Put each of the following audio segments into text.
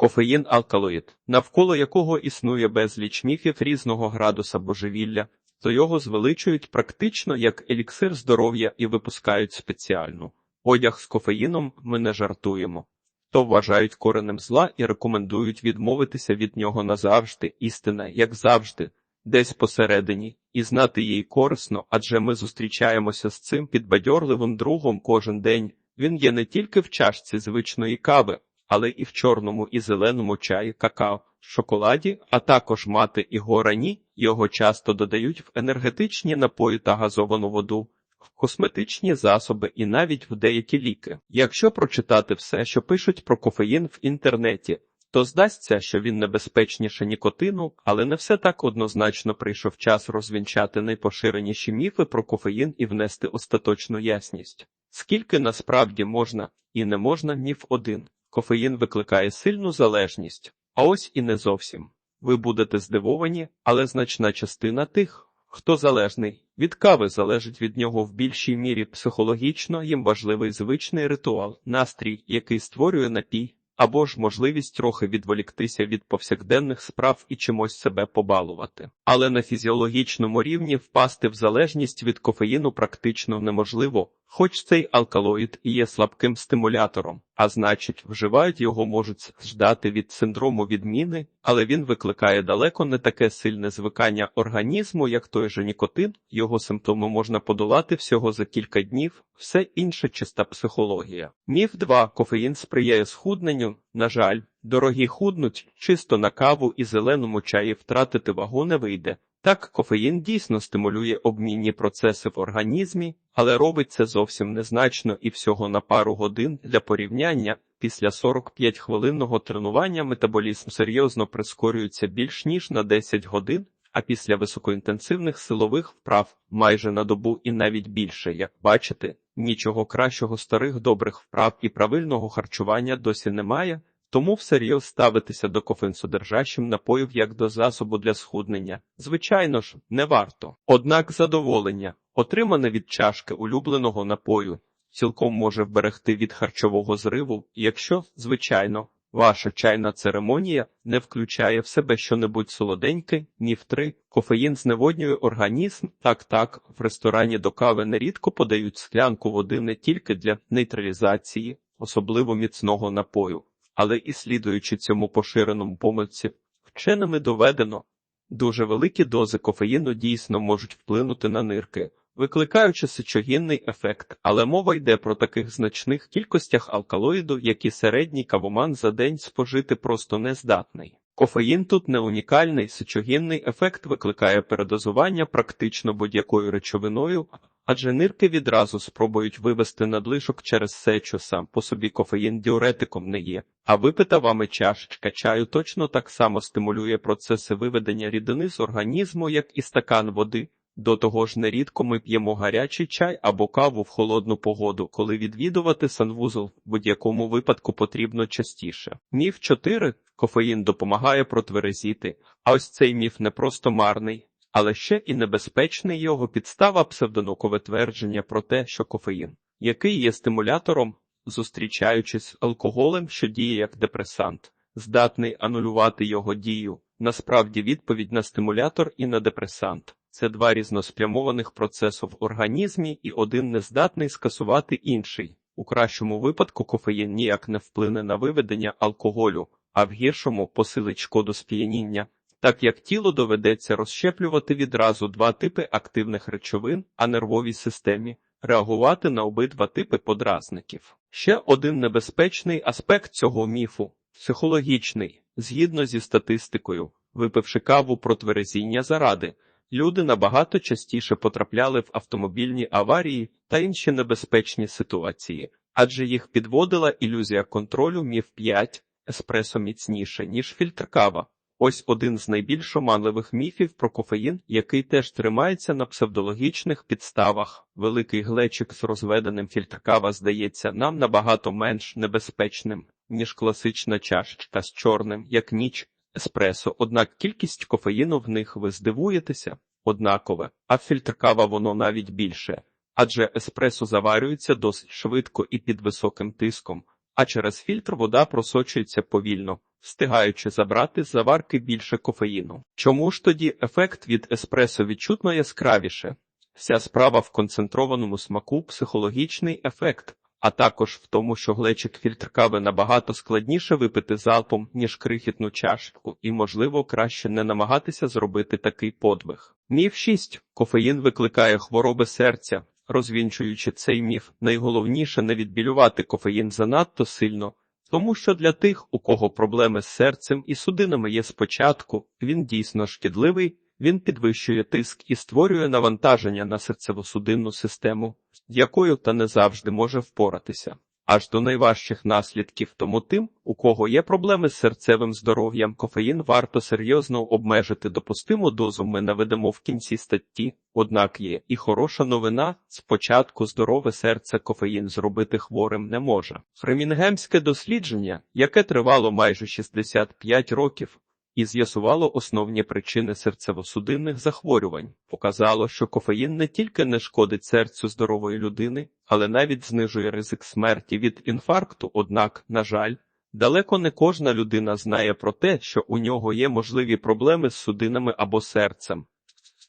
Кофеїн алкалоїд, навколо якого існує безліч міфів різного градуса божевілля, то його звеличують практично як еліксир здоров'я і випускають спеціальну. Одяг з кофеїном ми не жартуємо. То вважають коренем зла і рекомендують відмовитися від нього назавжди, істина, як завжди, десь посередині, і знати її корисно, адже ми зустрічаємося з цим підбадьорливим другом кожен день. Він є не тільки в чашці звичної кави, але і в чорному і зеленому чаї, какао, шоколаді, а також мати і горані. Його часто додають в енергетичні напої та газовану воду, в косметичні засоби і навіть в деякі ліки. Якщо прочитати все, що пишуть про кофеїн в інтернеті, то здасться, що він небезпечніше нікотину, але не все так однозначно прийшов час розвінчати найпоширеніші міфи про кофеїн і внести остаточну ясність. Скільки насправді можна і не можна міф один. Кофеїн викликає сильну залежність, а ось і не зовсім. Ви будете здивовані, але значна частина тих, хто залежний від кави, залежить від нього в більшій мірі психологічно, їм важливий звичний ритуал, настрій, який створює напій, або ж можливість трохи відволіктися від повсякденних справ і чимось себе побалувати. Але на фізіологічному рівні впасти в залежність від кофеїну практично неможливо, хоч цей алкалоїд і є слабким стимулятором, а значить, вживають його можуть ждати від синдрому відміни, але він викликає далеко не таке сильне звикання організму, як той же нікотин, його симптоми можна подолати всього за кілька днів, все інше чиста психологія. Міф 2. кофеїн сприяє схудненню, на жаль, дорогі худнуть, чисто на каву і зеленому чаї втратити вагу не вийде. Так, кофеїн дійсно стимулює обмінні процеси в організмі, але робить це зовсім незначно і всього на пару годин для порівняння. Після 45-хвилинного тренування метаболізм серйозно прискорюється більш ніж на 10 годин, а після високоінтенсивних силових вправ майже на добу і навіть більше, як бачите, нічого кращого старих добрих вправ і правильного харчування досі немає. Тому всерйоз ставитися до кофеїнсодержащим напоїв як до засобу для схуднення, звичайно ж, не варто. Однак задоволення, отримане від чашки улюбленого напою, цілком може вберегти від харчового зриву, якщо, звичайно, ваша чайна церемонія не включає в себе щонебудь солоденьке, ні в три. Кофеїн зневоднює організм. Так, так, в ресторані до кави нерідко подають склянку води не тільки для нейтралізації, особливо міцного напою але і слідуючи цьому поширеному помилці, вченими доведено, дуже великі дози кофеїну дійсно можуть вплинути на нирки, викликаючи сечогінний ефект, але мова йде про таких значних кількостях алкалоїду, які середній кавоман за день спожити просто не здатний. Кофеїн тут не унікальний, сечогінний ефект викликає передозування практично будь-якою речовиною, адже нирки відразу спробують вивести надлишок через сечу сам по собі кофеїн діуретиком не є, а випита вами чашечка чаю точно так само стимулює процеси виведення рідини з організму, як і стакан води. До того ж, нерідко ми п'ємо гарячий чай або каву в холодну погоду, коли відвідувати санвузол в будь-якому випадку потрібно частіше. Міф 4. кофеїн допомагає протверезіти, а ось цей міф не просто марний, але ще і небезпечний його підстава псевдонаукове твердження про те, що кофеїн, який є стимулятором, зустрічаючись з алкоголем, що діє як депресант, здатний анулювати його дію. Насправді відповідь на стимулятор і на депресант. Це два різноспрямованих процеси в організмі, і один не здатний скасувати інший. У кращому випадку кофеїн ніяк не вплине на виведення алкоголю, а в гіршому посилить шкоду сп'яніння, так як тіло доведеться розщеплювати відразу два типи активних речовин, а нервовій системі реагувати на обидва типи подразників. Ще один небезпечний аспект цього міфу психологічний, згідно зі статистикою, випивши каву про тверезіння заради. Люди набагато частіше потрапляли в автомобільні аварії та інші небезпечні ситуації, адже їх підводила ілюзія контролю міф 5 еспресо міцніше, ніж фільтр кава. Ось один з найбільш оманливих міфів про кофеїн, який теж тримається на псевдологічних підставах. Великий глечик з розведеним фільтр кава здається нам набагато менш небезпечним, ніж класична чашечка з чорним, як ніч еспресо, однак кількість кофеїну в них ви здивуєтеся однакове, а фільтр кава воно навіть більше, адже еспресо заварюється досить швидко і під високим тиском, а через фільтр вода просочується повільно, встигаючи забрати з заварки більше кофеїну. Чому ж тоді ефект від еспресо відчутно яскравіше? Вся справа в концентрованому смаку, психологічний ефект, а також в тому, що глечик фільтр кави набагато складніше випити залпом, ніж крихітну чашку, і, можливо, краще не намагатися зробити такий подвиг. Міф 6. Кофеїн викликає хвороби серця. Розвінчуючи цей міф, найголовніше не відбілювати кофеїн занадто сильно, тому що для тих, у кого проблеми з серцем і судинами є спочатку, він дійсно шкідливий, він підвищує тиск і створює навантаження на серцево-судинну систему, якою та не завжди може впоратися. Аж до найважчих наслідків тому тим, у кого є проблеми з серцевим здоров'ям, кофеїн варто серйозно обмежити допустиму дозу. Ми наведемо в кінці статті. Однак є і хороша новина: спочатку здорове серце кофеїн зробити хворим не може. Фремінгемське дослідження, яке тривало майже 65 років, і з'ясувало основні причини серцево-судинних захворювань. Показало, що кофеїн не тільки не шкодить серцю здорової людини, але навіть знижує ризик смерті від інфаркту. Однак, на жаль, далеко не кожна людина знає про те, що у нього є можливі проблеми з судинами або серцем.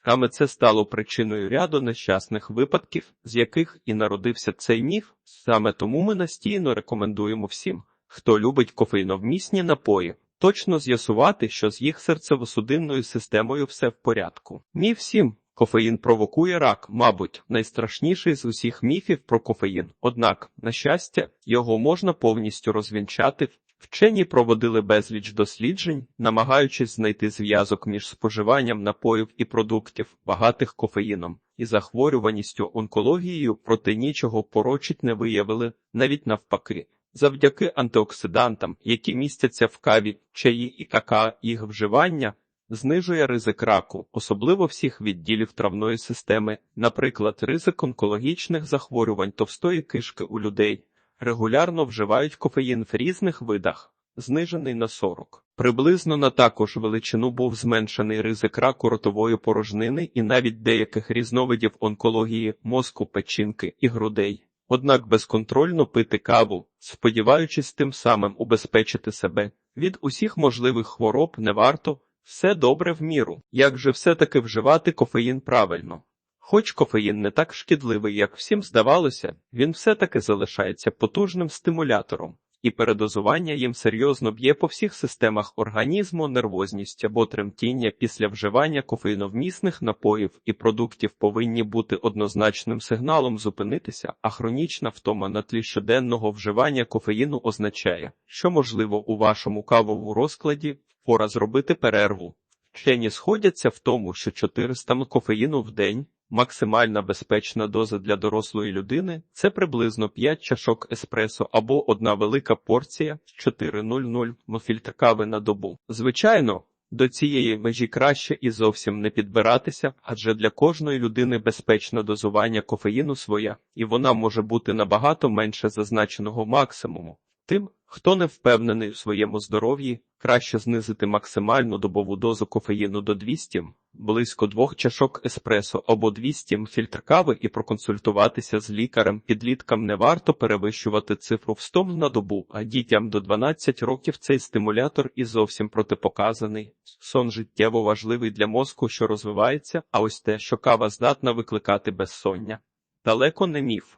Саме це стало причиною ряду нещасних випадків, з яких і народився цей міф. Саме тому ми настійно рекомендуємо всім, хто любить кофеїновмісні напої, точно з'ясувати, що з їх серцево-судинною системою все в порядку. Міф 7. Кофеїн провокує рак, мабуть, найстрашніший з усіх міфів про кофеїн. Однак, на щастя, його можна повністю розвінчати. Вчені проводили безліч досліджень, намагаючись знайти зв'язок між споживанням напоїв і продуктів, багатих кофеїном, і захворюваністю онкологією, проте нічого порочить не виявили, навіть навпаки. Завдяки антиоксидантам, які містяться в каві, чаї і кака, їх вживання знижує ризик раку, особливо всіх відділів травної системи, наприклад, ризик онкологічних захворювань товстої кишки у людей. Регулярно вживають кофеїн в різних видах, знижений на 40. Приблизно на також величину був зменшений ризик раку ротової порожнини і навіть деяких різновидів онкології, мозку, печінки і грудей. Однак безконтрольно пити каву, сподіваючись тим самим убезпечити себе від усіх можливих хвороб не варто, все добре в міру. Як же все-таки вживати кофеїн правильно? Хоч кофеїн не так шкідливий, як всім здавалося, він все-таки залишається потужним стимулятором, і передозування їм серйозно б'є по всіх системах організму, нервозність або тремтіння після вживання кофеїновмісних напоїв і продуктів повинні бути однозначним сигналом зупинитися, а хронічна втома на тлі щоденного вживання кофеїну означає, що можливо у вашому кавовому розкладі пора зробити перерву. Вчені сходяться в тому, що 400 м кофеїну в день Максимальна безпечна доза для дорослої людини це приблизно 5 чашок еспресо або одна велика порція 4,00 мофільтр кави на добу. Звичайно, до цієї межі краще і зовсім не підбиратися, адже для кожної людини безпечне дозування кофеїну своя, і вона може бути набагато менше зазначеного максимуму. Тим, хто не впевнений у своєму здоров'ї, краще знизити максимальну добову дозу кофеїну до 200, близько двох чашок еспресо або 200 фільтр кави і проконсультуватися з лікарем. Підліткам не варто перевищувати цифру в 100 на добу, а дітям до 12 років цей стимулятор і зовсім протипоказаний. Сон життєво важливий для мозку, що розвивається, а ось те, що кава здатна викликати безсоння. Далеко не міф.